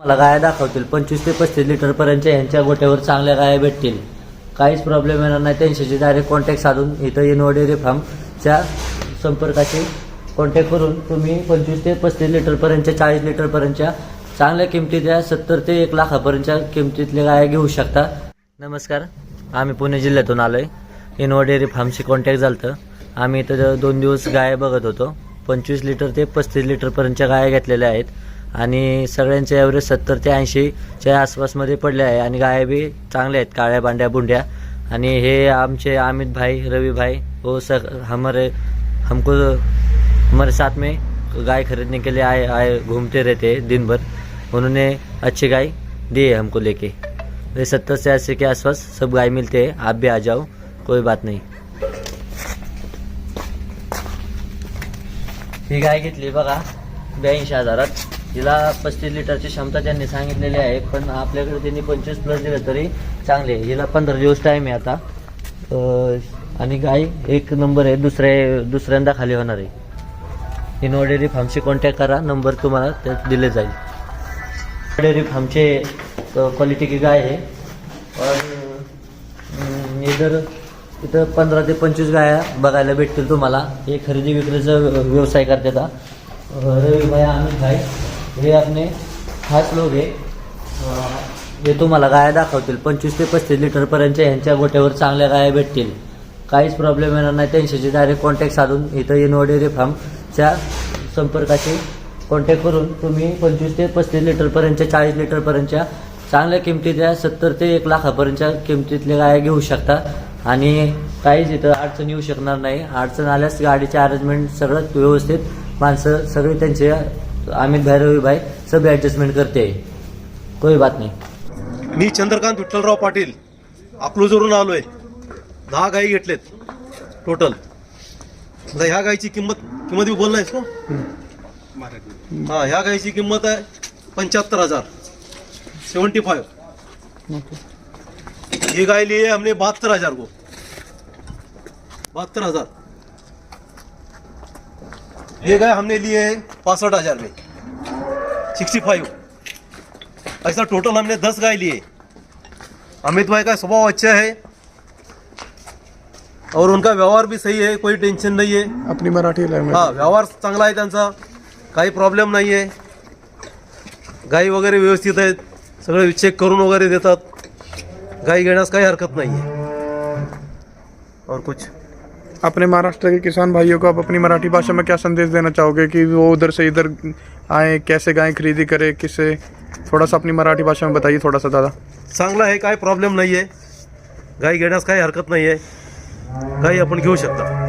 मला गाया दाखवतील. पंचवीस ते पस्तीस लिटरपर्यंत यांच्या गोट्यावर चांगल्या गाया भेटतील. काहीच प्रॉब्लेम येणार नाही. त्यांच्याशी डायरेक्ट कॉन्टॅक्ट साधून इथं इनोवा डेअरी फार्मच्या संपर्काशी कॉन्टॅक्ट करून तुम्ही पंचवीस ते पस्तीस लिटरपर्यंतच्या चाळीस लिटरपर्यंतच्या चांगल्या किमतीतल्या सत्तर ते एक लाखापर्यंतच्या किमतीतल्या गाया घेऊ शकता. नमस्कार. आम्ही पुणे जिल्ह्यातून आलो आहे इनोवा डेअरी फार्मशी कॉन्टॅक्ट झालं आम्ही इथं दोन दिवस गाया बघत होतो. पंचवीस लिटर ते पस्तीस लिटरपर्यंतच्या गाया घेतलेल्या आहेत. आणि सगळ्यांचे ॲव्हरेज सत्तर ते ऐंशीच्या आसपासमध्ये पडले आहे. आणि गाया बी चांगल्या आहेत काळ्या बांड्या बुंड्या. आणि हे आमचे अमित भाई रवी भाई हो वो स हमारे हमको हमारे साथ में गाय खरीदने के लिए आए आए घूमते रहते दिनभर. दिन भर उन्होंने अच्छी गाय दी है हमको लेके. ये सत्तर से अस्सी के आसपास सब गाय मिलते हैं. आप भी आ जाओ कोई बात नहीं. ही गाय घेतली बघा ब्याऐंशी हजारात. तिला पस्तीस लिटरची क्षमता त्यांनी सांगितलेली आहे पण आपल्याकडे त्यांनी पंचवीस प्लस दिलं तरी चांगले आहे. हिला पंधरा दिवस टाईम आहे आता. आणि गाय एक नंबर आहे दुसऱ्या दुसऱ्यांदा खाली होणार आहे. इनोवा डेअरी फार्मशी कॉन्टॅक्ट करा नंबर तुम्हाला त्यात दिले जाईल. डेअरी फार्मचे क्वालिटी की गाय आहे. आणि अं, इधर इथं पंधरा ते पंचवीस गाया बघायला भेटतील तुम्हाला. हे खरेदी विक्रीचा व्यवसाय करते अं, रवी भाई आम्ही भाई. हे आपले खास लोक आहे. हे तुम्हाला गाया दाखवतील. पंचवीस ते पस्तीस लिटरपर्यंतच्या यांच्या गोट्यावर चांगल्या गाया भेटतील. काहीच प्रॉब्लेम येणार नाही. त्यांच्याशी डायरेक्ट कॉन्टॅक्ट साधून इथं इनोवा डेअरी फार्मच्या संपर्काशी कॉन्टॅक्ट करून तुम्ही पंचवीस ते पस्तीस लिटरपर्यंतच्या चाळीस लिटरपर्यंतच्या चांगल्या किमतीच्या सत्तर ते एक लाखापर्यंतच्या किमतीतल्या गाया घेऊ शकता. आणि काहीच इथं अडचण येऊ शकणार नाही. अडचण आल्यास गाडीचे अरेंजमेंट सगळं व्यवस्थित. माणसं सगळे त्यांचे अमित भाई रवी भाई सब करते. कोई बात नाही. मी चंद्रकांत विठ्ठलराव पाटील अकलूजवरून आलोय. दहा गायी घेतलेत टोटल आता ह्या गायची किंमत किंमत बी बोललायस का? हा ह्या गायची किंमत आहे पंच्याहत्तर हजार. सेवन्टी फाइव ये गाय लिए हमने बहत्तर हजार को बहत्तर हजार. ये गाय हमने लिए है पासठ हजार में। सिक्सटी फाइव ऐसा टोटल हमने दस गाय लिए। अमित भाई का स्वभाव अच्छा है। और उनका व्यवहार भी सही है कोई टेंशन नहीं है। अपनी मराठी लँग्वेज। हा व्यवहार चांगला आहे त्यांचा। काही प्रॉब्लेम नाही आहे। गाई वगैरे व्यवस्थित आहेत। सगळे चेक करून वगैरे देतात। गाई घेण्यास काही हरकत नाही आहे। और कुछ? अपने महाराष्ट्र के किसान भाइयों को आप अपनी मराठी भाषा में क्या संदेश देना चाहोगे कि वो उधर से इधर आए कैसे गाय खरीदी करे किससे थोड़ा सा अपनी मराठी भाषा में बताइए थोड़ा सा दादा चांगला आहे काय प्रॉब्लेम नाही आहे गाई घेण्यास काही हरकत नाही आहे गाई आपण घेऊ शकता.